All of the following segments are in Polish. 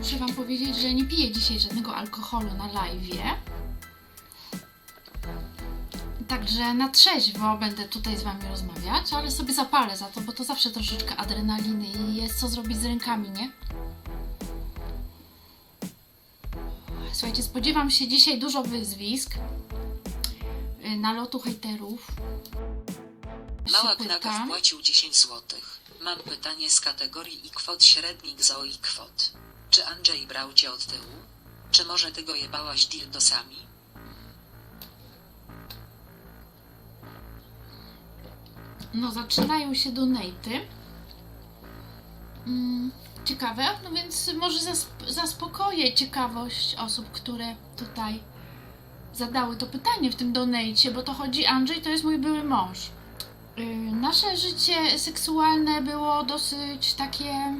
muszę Wam powiedzieć, że nie piję dzisiaj żadnego alkoholu na live. Także na trzeźwo będę tutaj z Wami rozmawiać, ale sobie zapalę za to, bo to zawsze troszeczkę adrenaliny i jest co zrobić z rękami, nie? Słuchajcie, spodziewam się dzisiaj dużo wyzwisk, y, nalotu hejterów. Mała knaga wpłacił 10 złotych. Mam pytanie z kategorii i kwot średnich ZO i kwot. Czy Andrzej brał cię od tyłu? Czy może ty go jebałaś dildosami? No, zaczynają się donaty. Mm, ciekawe, no więc może zasp- zaspokoję ciekawość osób, które tutaj zadały to pytanie w tym donate, bo to chodzi, Andrzej to jest mój były mąż. Yy, nasze życie seksualne było dosyć takie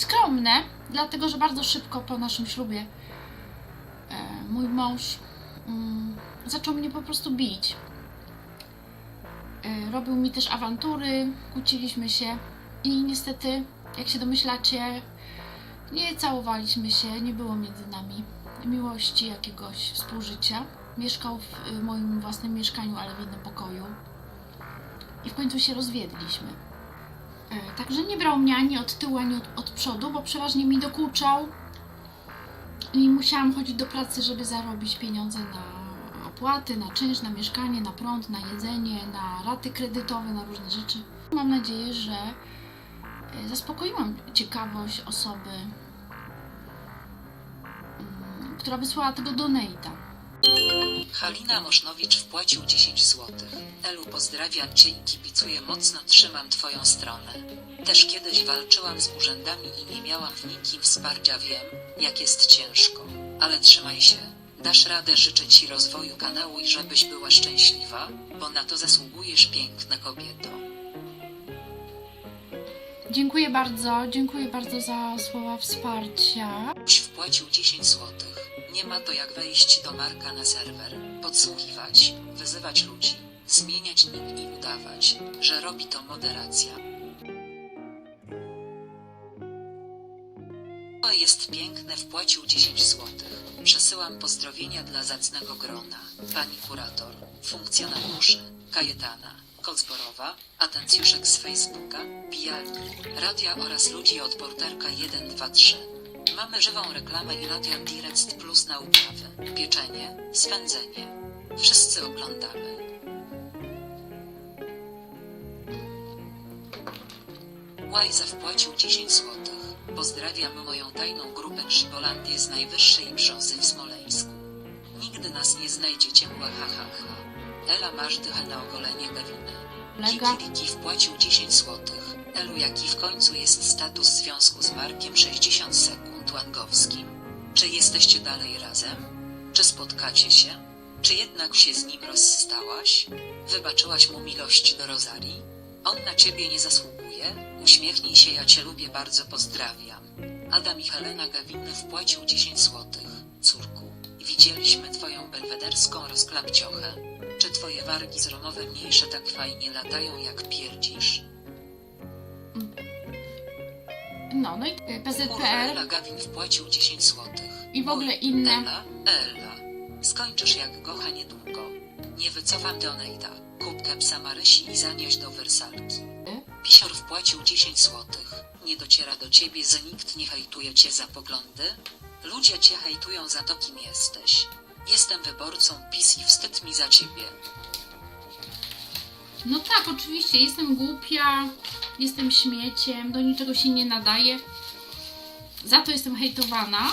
skromne, dlatego że bardzo szybko po naszym ślubie e, mój mąż mm, zaczął mnie po prostu bić. E, Robił mi też awantury, kłóciliśmy się i niestety, jak się domyślacie, nie całowaliśmy się, nie było między nami miłości, jakiegoś współżycia. Mieszkał w moim własnym mieszkaniu, ale w innym pokoju. I w końcu się rozwiedliśmy. E, Także nie brał mnie ani od tyłu, ani od, od przodu, bo przeważnie mi dokuczał. I musiałam chodzić do pracy, żeby zarobić pieniądze na opłaty, na czynsz, na mieszkanie, na prąd, na jedzenie, na raty kredytowe, na różne rzeczy. Mam nadzieję, że e, zaspokoiłam ciekawość osoby, mm, która wysłała tego donate'a. Halina Mosznowicz wpłacił 10 złotych. Elu pozdrawiam cię i kibicuję mocno trzymam twoją stronę. Też kiedyś walczyłam z urzędami i nie miałam w nikim wsparcia wiem, jak jest ciężko. Ale trzymaj się. Dasz radę życzę ci rozwoju kanału i żebyś była szczęśliwa, bo na to zasługujesz piękna kobieto. Dziękuję bardzo, dziękuję bardzo za słowa wsparcia. Wpłacił 10 złotych. Nie ma to jak wejść do Marka na serwer, podsłuchiwać, wyzywać ludzi, zmieniać nick i udawać, że robi to moderacja. To jest piękne, wpłacił 10 złotych. Przesyłam pozdrowienia dla zacnego grona, pani kurator, funkcjonariuszy, Kajetana, Kocborowa, atencjuszek z Facebooka, pijalni, radia oraz ludzi od porterka 123. Mamy żywą reklamę i Latian Direct Plus na uprawy, pieczenie, swędzenie. Wszyscy oglądamy. Łajza wpłacił 10 złotych. Pozdrawiam moją tajną grupę Grzybolandię z najwyższej brzozy w Smoleńsku. Nigdy nas nie znajdziecie, łahahaha. Ela masz dychę na ogolenie Gawiny. Kikiriki wpłacił 10 złotych. Elu jaki w końcu jest status związku z Markiem 60 sekund Łangowskim? Czy jesteście dalej razem? Czy spotkacie się? Czy jednak się z nim rozstałaś? Wybaczyłaś mu miłość do Rosarii? On na ciebie nie zasługuje? Uśmiechnij się ja cię lubię bardzo pozdrawiam. Adam i Helena Gawiny wpłacił 10 złotych. Córku, widzieliśmy twoją belwederską rozklapciochę. Czy twoje wargi zromowe mniejsze tak fajnie latają jak pierdzisz? No, no i y, PZPR Gawin wpłacił 10 złotych. i w ogóle inne. Ela, Ela. Skończysz jak gocha niedługo. Nie wycofam donata. Kup kepsa Marysi i zanieś do wersalki. Pisior wpłacił 10 złotych. Nie dociera do ciebie, że nikt nie hejtuje cię za poglądy? Ludzie cię hejtują za to, kim jesteś. Jestem wyborcą PiS i wstyd mi za ciebie. No tak, oczywiście, jestem głupia, jestem śmieciem, do niczego się nie nadaję. Za to jestem hejtowana.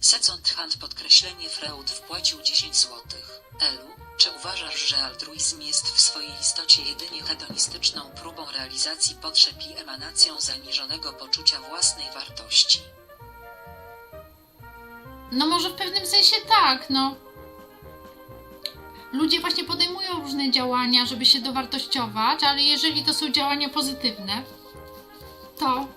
Second Hand podkreślenie Freud wpłacił 10 złotych. Elu, czy uważasz, że altruizm jest w swojej istocie jedynie hedonistyczną próbą realizacji potrzeb i emanacją zaniżonego poczucia własnej wartości? No może w pewnym sensie tak, no. Ludzie właśnie podejmują różne działania, żeby się dowartościować, ale jeżeli to są działania pozytywne, to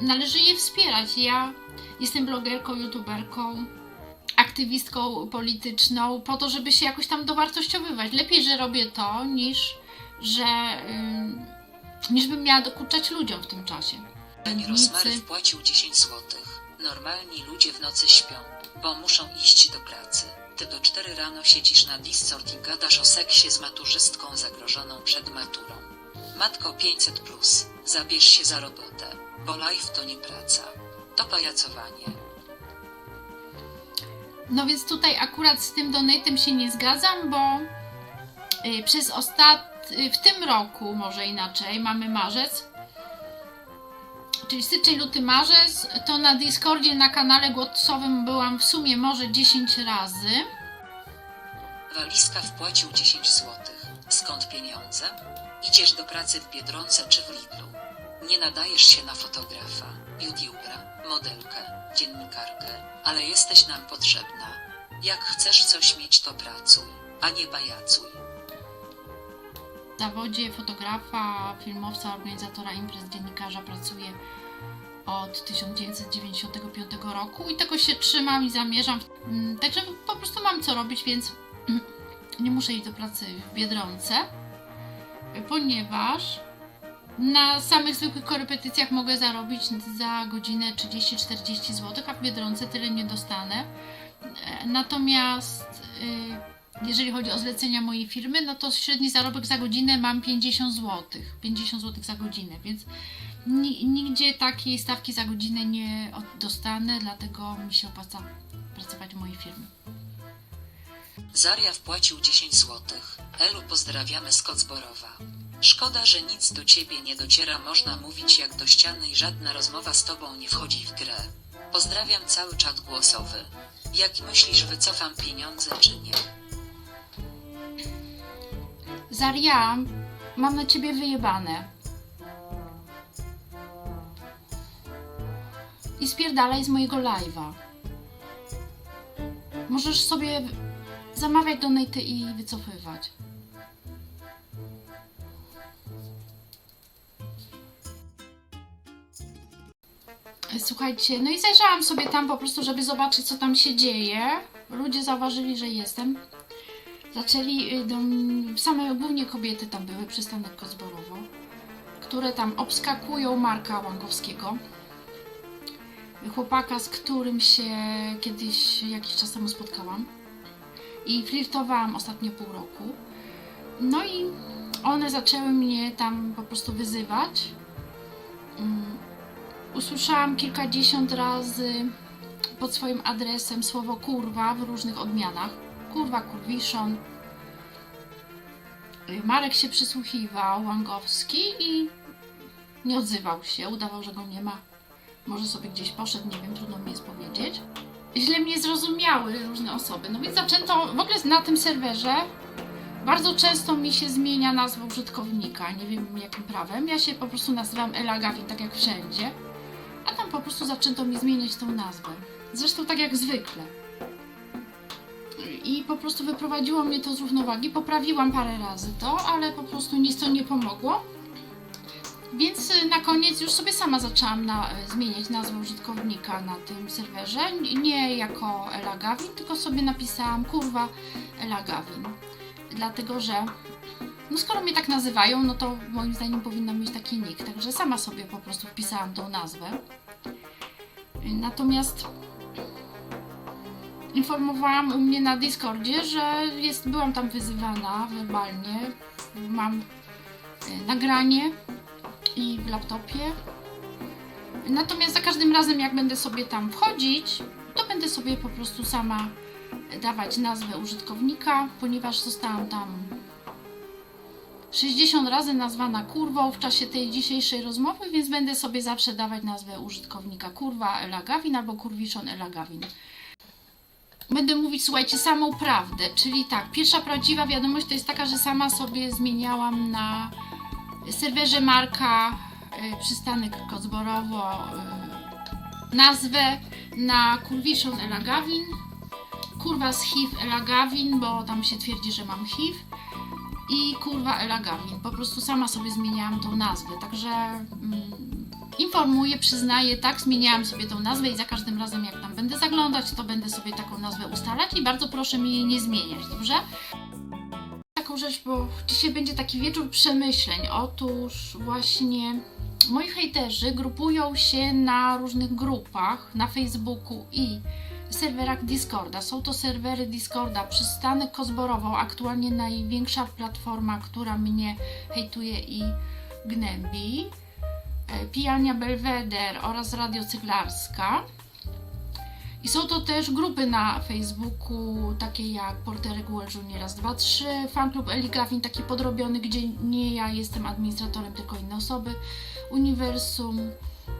należy je wspierać. Ja jestem blogerką, youtuberką, aktywistką polityczną, po to, żeby się jakoś tam dowartościowywać. Lepiej, że robię to, niż że. Ym, niż bym miała dokuczać ludziom w tym czasie. Pani Rosmary wpłacił 10 złotych. Normalni ludzie w nocy śpią, bo muszą iść do pracy. Do 4 rano siedzisz na Discord i gadasz o seksie z maturzystką zagrożoną przed maturą. Matko 500 plus, zabierz się za robotę, bo life to nie praca. To pajacowanie. No więc tutaj akurat z tym donatem się nie zgadzam, bo y, przez ostat... y, w tym roku, może inaczej, mamy marzec, czyli styczeń, luty, marzec, to na Discordzie na kanale głosowym byłam w sumie może 10 razy. Walizka wpłacił 10 złotych. Skąd pieniądze? Idziesz do pracy w Biedronce czy w Lidlu. Nie nadajesz się na fotografa, youtubera, modelkę, dziennikarkę, ale jesteś nam potrzebna. Jak chcesz coś mieć to pracuj, a nie pajacuj. W zawodzie fotografa, filmowca, organizatora imprez, dziennikarza pracuję od 1995 roku i tego się trzymam i zamierzam. Mm, Także po prostu mam co robić, więc nie muszę iść do pracy w Biedronce, ponieważ na samych zwykłych korepetycjach mogę zarobić za godzinę 30-40 zł, a w Biedronce tyle nie dostanę. E, Natomiast y, jeżeli chodzi o zlecenia mojej firmy, no to średni zarobek za godzinę mam 50 zł. 50 zł za godzinę, więc ni- nigdzie takiej stawki za godzinę nie dostanę, dlatego mi się opłaca pracować w mojej firmie. Zaria wpłacił 10 złotych. Elu pozdrawiamy z Kocborowa. Szkoda, że nic do ciebie nie dociera, można mówić jak do ściany i żadna rozmowa z tobą nie wchodzi w grę. Pozdrawiam cały czat głosowy. Jak myślisz, wycofam pieniądze czy nie? Zaria, mam na ciebie wyjebane. I spierdalaj z mojego live'a. Możesz sobie zamawiać donaty i wycofywać. Słuchajcie, no i zajrzałam sobie tam po prostu, żeby zobaczyć, co tam się dzieje. Ludzie zauważyli, że jestem. Zaczęli y, same głównie kobiety tam były, przystanek Kozborowo, które tam obskakują Marka Łangowskiego. Chłopaka, z którym się kiedyś jakiś czas temu spotkałam. I flirtowałam ostatnio pół roku. No i one zaczęły mnie tam po prostu wyzywać. Mm, Usłyszałam kilkadziesiąt razy pod swoim adresem słowo kurwa w różnych odmianach. Kurwa, kurwiszon. Marek się przysłuchiwał, Łangowski i nie odzywał się, udawał, że go nie ma. Może sobie gdzieś poszedł, nie wiem, trudno mi jest powiedzieć. Źle mnie zrozumiały różne osoby. No więc zaczęto, w ogóle na tym serwerze bardzo często mi się zmienia nazwa użytkownika, nie wiem jakim prawem. Ja się po prostu nazywam Ela tak jak wszędzie. A tam po prostu zaczęto mi zmieniać tą nazwę. Zresztą tak jak zwykle. I po prostu wyprowadziło mnie to z równowagi. Poprawiłam parę razy to, ale po prostu nic to nie pomogło. Więc y, na koniec już sobie sama zaczęłam na, y, zmieniać nazwę użytkownika na tym serwerze. Nie jako Ela Gawin, tylko sobie napisałam kurwa Ela Gawin. Dlatego, że no skoro mnie tak nazywają, no to moim zdaniem powinna mieć taki nick. Także sama sobie po prostu wpisałam tą nazwę. Natomiast informowałam u mnie na Discordzie, że jest, byłam tam wyzywana werbalnie. Mam y, nagranie i w laptopie. Natomiast za każdym razem, jak będę sobie tam wchodzić, to będę sobie po prostu sama dawać nazwę użytkownika, ponieważ zostałam tam 60 razy nazwana kurwą w czasie tej dzisiejszej rozmowy, więc będę sobie zawsze dawać nazwę użytkownika kurwa Ela Gawin albo kurwiszon Ela Gawin. Będę mówić, słuchajcie, samą prawdę, czyli tak, pierwsza prawdziwa wiadomość to jest taka, że sama sobie zmieniałam na serwerze Marka y, przystanek Kocborowo y, nazwę na kurwiszon Ela Gawin, kurwa z HIV Ela Gawin, bo tam się twierdzi, że mam HIV. I kurwa Ela Gawin. Po prostu sama sobie zmieniałam tą nazwę, także mm, informuję, przyznaję, tak, zmieniałam sobie tą nazwę i za każdym razem jak tam będę zaglądać, to będę sobie taką nazwę ustalać i bardzo proszę mi jej nie zmieniać, dobrze? Taką rzecz, bo dzisiaj będzie taki wieczór przemyśleń. Otóż właśnie moi hejterzy grupują się na różnych grupach na Facebooku i serwerach Discorda. Są to serwery Discorda Przystanek Kozborową, aktualnie największa platforma, która mnie hejtuje i gnębi. E, Pijania Belweder oraz Radio Cyglarska. I są to też grupy na Facebooku, takie jak Porterek Junior raz, dwa, trzy, fanklub Eli Gawin, taki podrobiony, gdzie nie ja jestem administratorem, tylko inne osoby, Uniwersum,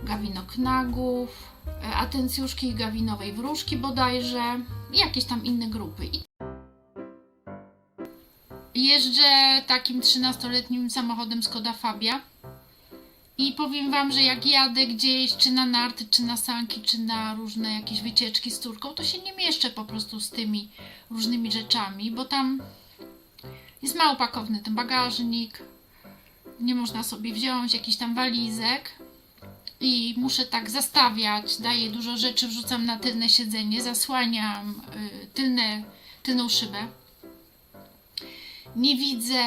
Gawino Knagów, e, Atencjuszki Gawinowej Wróżki bodajże i jakieś tam inne grupy. I jeżdżę takim 13-letnim samochodem Skoda Fabia i powiem Wam, że jak jadę gdzieś, czy na narty, czy na sanki, czy na różne jakieś wycieczki z córką, to się nie mieszczę po prostu z tymi różnymi rzeczami, bo tam jest mało pakowny ten bagażnik, nie można sobie wziąć jakiś tam walizek i muszę tak zastawiać, daję dużo rzeczy, wrzucam na tylne siedzenie, zasłaniam y, tylne, tylną szybę. Nie widzę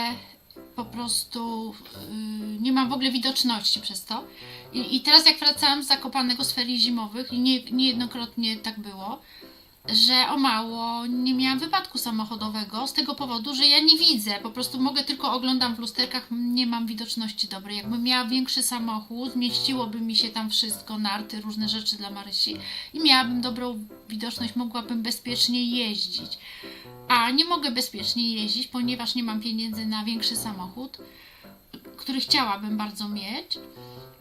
po prostu yy, nie mam w ogóle widoczności przez to. I, I teraz jak wracałam z Zakopanego z ferii zimowych i nie, niejednokrotnie tak było, że o mało nie miałam wypadku samochodowego z tego powodu, że ja nie widzę, po prostu mogę tylko oglądam w lusterkach, nie mam widoczności dobrej. Jakbym miała większy samochód, mieściłoby mi się tam wszystko, narty, różne rzeczy dla Marysi i miałabym dobrą widoczność, mogłabym bezpiecznie jeździć. A nie mogę bezpiecznie jeździć, ponieważ nie mam pieniędzy na większy samochód, który chciałabym bardzo mieć.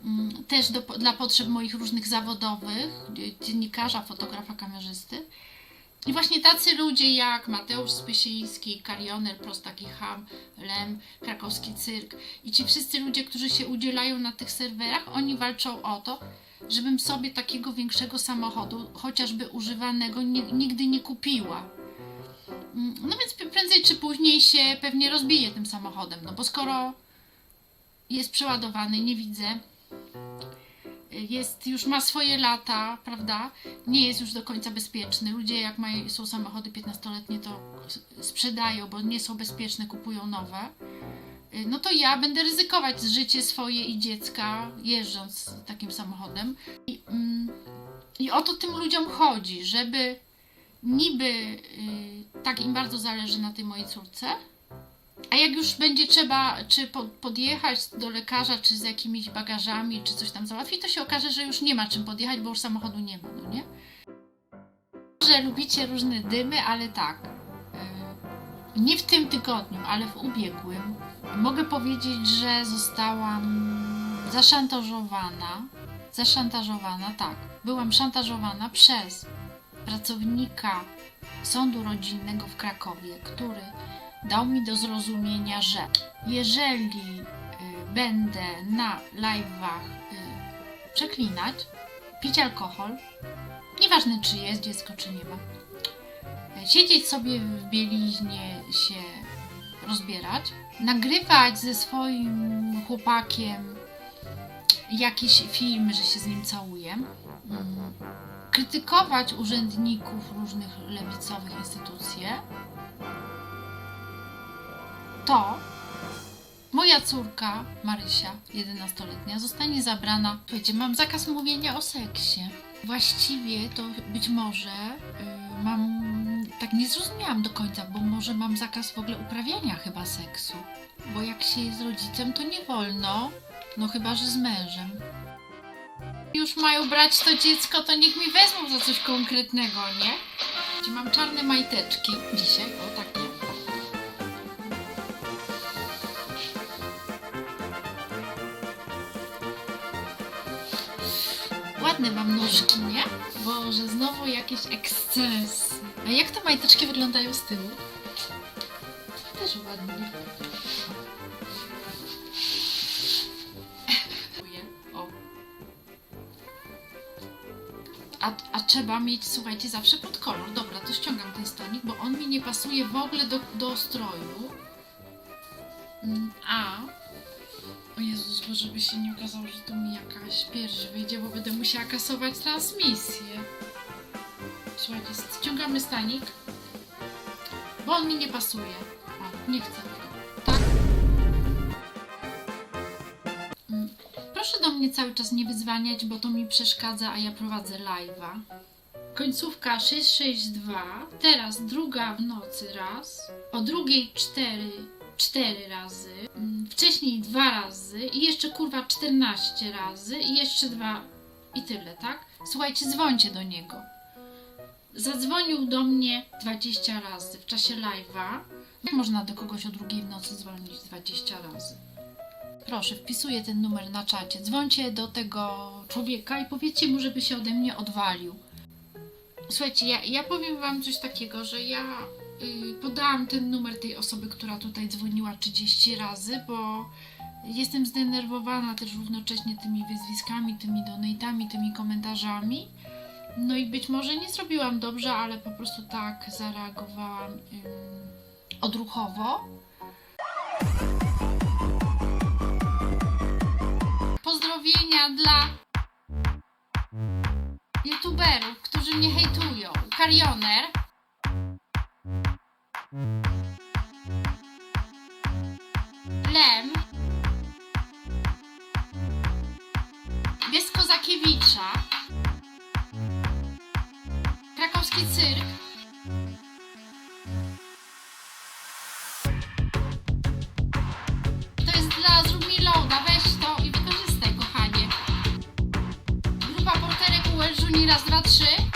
Mm, Też do, dla potrzeb moich różnych zawodowych, dzie- dziennikarza, fotografa, kamerzysty. I właśnie tacy ludzie jak Mateusz Spysiński, Karioner, Prostaki Ham, Lem, Krakowski Cyrk i ci wszyscy ludzie, którzy się udzielają na tych serwerach, oni walczą o to, żebym sobie takiego większego samochodu, chociażby używanego, nigdy nie kupiła. Mm, No więc prędzej czy później się pewnie rozbije tym samochodem, no bo skoro jest przeładowany, nie widzę, jest już ma swoje lata, prawda? Nie jest już do końca bezpieczny. Ludzie jak mają, są samochody 15-letnie, to sprzedają, bo nie są bezpieczne, kupują nowe. Y, No to ja będę ryzykować życie swoje i dziecka jeżdżąc takim samochodem. I, mm, i o to tym ludziom chodzi, żeby niby y, tak im bardzo zależy na tej mojej córce, a jak już będzie trzeba, czy po, podjechać do lekarza, czy z jakimiś bagażami, czy coś tam załatwić, to się okaże, że już nie ma czym podjechać, bo już samochodu nie ma, no nie? Że lubicie różne dymy, ale tak. y, Nie w tym tygodniu, ale w ubiegłym mogę powiedzieć, że zostałam zaszantażowana. Zaszantażowana, tak. Byłam szantażowana przez pracownika sądu rodzinnego w Krakowie, który dał mi do zrozumienia, że jeżeli y, będę na live'ach y, przeklinać, pić alkohol, nieważne czy jest dziecko, czy nie ma, siedzieć sobie w bieliźnie, się rozbierać, nagrywać ze swoim chłopakiem jakieś filmy, że się z nim całuję, mm, krytykować urzędników różnych lewicowych instytucji, to moja córka Marysia, 11-letnia, zostanie zabrana. Słuchajcie, mam zakaz mówienia o seksie. Właściwie to być może y, mam. Tak nie zrozumiałam do końca, bo może mam zakaz w ogóle uprawiania chyba seksu. Bo jak się jest rodzicem, to nie wolno. No chyba, że z mężem. Już mają brać to dziecko, to niech mi wezmą za coś konkretnego, nie? Mam czarne majteczki dzisiaj, o takie. Ładne mam nóżki, nie? Boże, znowu jakieś ekscesy. A jak te majteczki wyglądają z tyłu? Też ładnie. A, a trzeba mieć, słuchajcie, zawsze pod kolor. Dobra, to ściągam ten stonik, bo on mi nie pasuje w ogóle do, do stroju. Mm, A o Jezus, bo żeby się nie okazało, że tu mi jakaś pierś wyjdzie, bo będę musiała kasować transmisję. Słuchajcie, ściągamy stanik, bo on mi nie pasuje. O, nie chcę Proszę do mnie cały czas nie wyzwaniać, bo to mi przeszkadza, a ja prowadzę live'a. Końcówka 662, teraz druga w nocy raz, o drugiej 4, 4 razy, mm, wcześniej dwa razy i jeszcze kurwa 14 razy i jeszcze dwa i tyle, tak? Słuchajcie, dzwońcie do niego. Zadzwonił do mnie 20 razy w czasie live'a. Jak można do kogoś o drugiej w nocy dzwonić 20 razy? Proszę, wpisuję ten numer na czacie. Dzwońcie do tego człowieka i powiedzcie mu, żeby się ode mnie odwalił. Słuchajcie, ja, ja powiem wam coś takiego, że ja y, podałam ten numer tej osoby, która tutaj dzwoniła 30 razy, bo jestem zdenerwowana też równocześnie tymi wyzwiskami, tymi donatami, tymi komentarzami. No i być może nie zrobiłam dobrze, ale po prostu tak zareagowałam ym, odruchowo. Pozdrowienia dla youtuberów, którzy mnie hejtują. Karioner. Lem. Bez Kozakiewicza. Krakowski cyrk. Juni raz, dwa, trzy.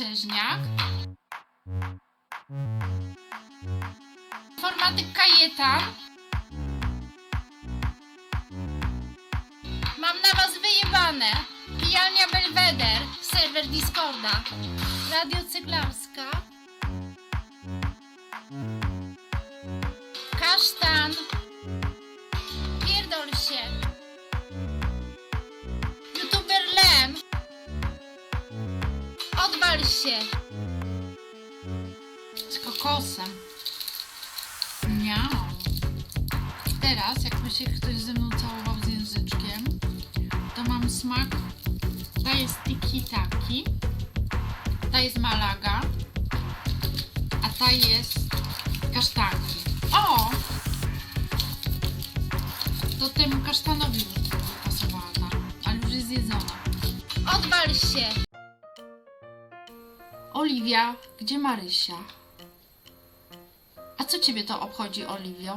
Kasia Czeżniak. Informatyk Kajetan. Mam na was wyjebane. Pijalnia Belweder, serwer Discorda. Radio Cyglarska. Kasztan. Odwal się. Z kokosem. Miau. Teraz, jakby się ktoś ze mną całował z języczkiem, to mam smak. Ta jest tiki taki. Ta jest malaga. A ta jest kasztanki. O! To temu kasztanowi pasowała ale już jest zjedzona. Odwal się! Oliwia, gdzie Marysia? A co ciebie to obchodzi, Oliwio?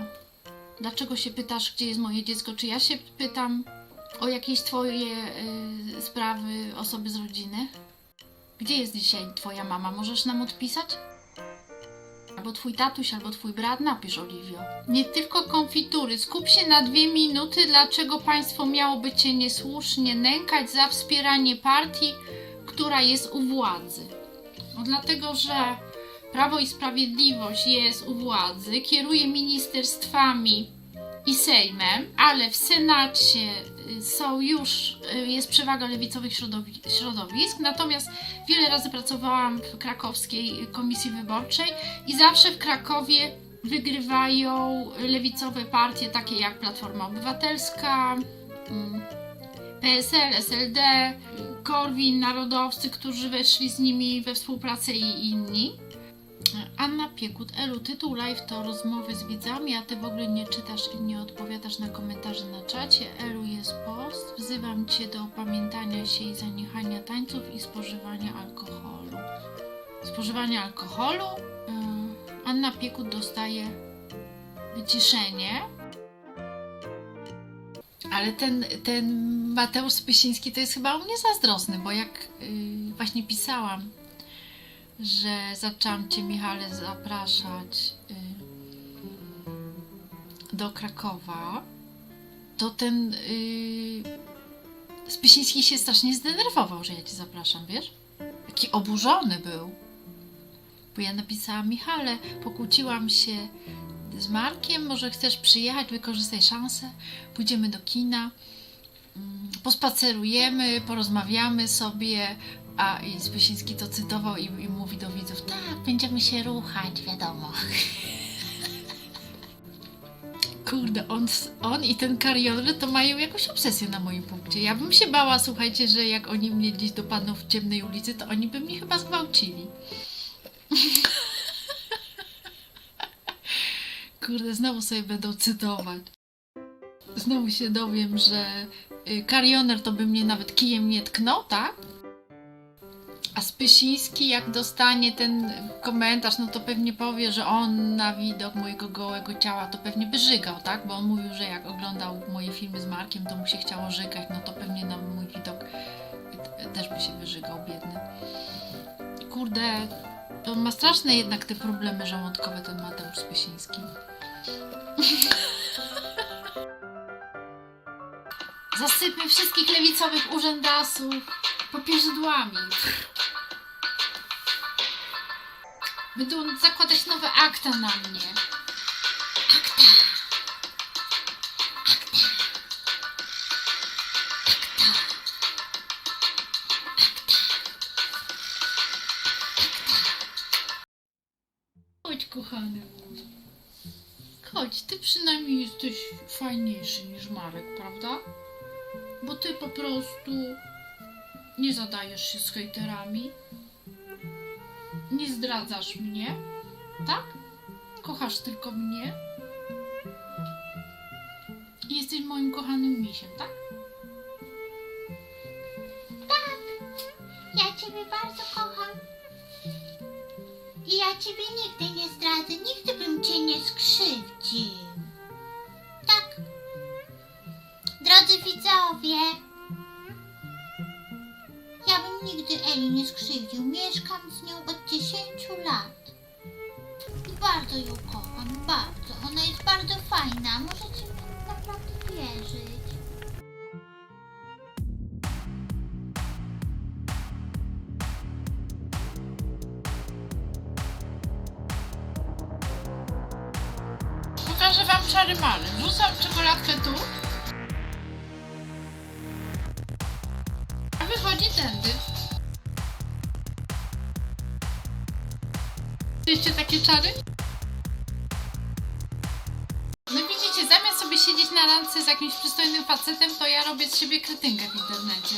Dlaczego się pytasz, gdzie jest moje dziecko? Czy ja się pytam o jakieś twoje y, sprawy, osoby z rodziny? Gdzie jest dzisiaj twoja mama? Możesz nam odpisać? Albo twój tatuś, albo twój brat, napisz Oliwio. Nie tylko konfitury. Skup się na dwie minuty, dlaczego państwo miałoby cię niesłusznie nękać za wspieranie partii, która jest u władzy. No dlatego, że Prawo i Sprawiedliwość jest u władzy, kieruje ministerstwami i Sejmem, ale w Senacie y, są już, y, jest przewaga lewicowych środowi- środowisk, natomiast wiele razy pracowałam w krakowskiej komisji wyborczej i zawsze w Krakowie wygrywają lewicowe partie takie jak Platforma Obywatelska, mm, PSL, SLD, Korwin, narodowcy, którzy weszli z nimi we współpracę i inni. Anna Piekut, Elu, tytuł live to rozmowy z widzami, a ty w ogóle nie czytasz i nie odpowiadasz na komentarze na czacie. Elu, jest post. Wzywam cię do opamiętania się i zaniechania tańców i spożywania alkoholu. Spożywania alkoholu? Yy, Anna Piekut dostaje wyciszenie. Ale ten, ten Mateusz Spysiński to jest chyba u mnie zazdrosny, bo jak yy, właśnie pisałam, że zaczęłam Cię, Michale, zapraszać y, do Krakowa, to ten y, Spysiński się strasznie zdenerwował, że ja Cię zapraszam, wiesz? Taki oburzony był. Bo ja napisałam, Michale, pokłóciłam się z Markiem, może chcesz przyjechać, wykorzystaj szansę, pójdziemy do kina. Pospacerujemy, porozmawiamy sobie, a i Spysiński to cytował i, i mówi do widzów, tak, będziemy się ruchać, wiadomo. Kurde, on, on i ten karioner to mają jakąś obsesję na moim punkcie. Ja bym się bała, słuchajcie, że jak oni mnie gdzieś dopadną w ciemnej ulicy, to oni by mnie chyba zgwałcili. Kurde, znowu sobie będą cytować. Znowu się dowiem, że y, karioner to by mnie nawet kijem nie tknął, tak? A Spysiński, jak dostanie ten komentarz, no to pewnie powie, że on na widok mojego gołego ciała to pewnie by żygał, tak? Bo on mówił, że jak oglądał moje filmy z Markiem, to mu się chciało żygać, no to pewnie na mój widok też by się wyżygał, biedny. Kurde, to ma straszne jednak te problemy żołądkowe ten Mateusz Spysiński. Zasypmy wszystkich lewicowych urzędasów popierzydłami. Będą zakładać nowe akta na mnie. Akta. Akta. Akta. Chodź, kochany. Chodź, ty przynajmniej jesteś fajniejszy niż Marek, prawda? Bo ty po prostu nie zadajesz się z hejterami. Nie zdradzasz mnie, tak? Kochasz tylko mnie. I jesteś moim kochanym misiem, tak? Ja ciebie bardzo kocham. I ja ciebie nigdy nie zdradzę, nigdy bym cię nie skrzywdził. Widzowie, ja bym nigdy Eli nie skrzywdził. Mieszkam z nią od 10 lat. I bardzo ją kocham, bardzo. Ona jest bardzo fajna, możecie mi naprawdę wierzyć. Pokażę wam szary mały. Wrzucam czekoladkę tu. Tędy. Wiecie takie czary? No widzicie, zamiast sobie siedzieć na randce z jakimś przystojnym facetem, to ja robię z siebie kretynkę w internecie.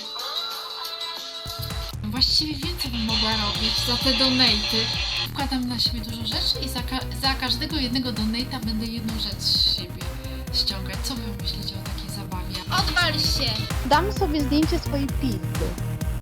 Właściwie więcej bym mogła robić za te donaty. Wkładam na siebie dużo rzeczy i za, ka- za każdego jednego donata będę jedną rzecz z siebie ściągać. Co wy myślicie o takiej zabawie? Odwal się! Dam sobie zdjęcie swojej pizzy.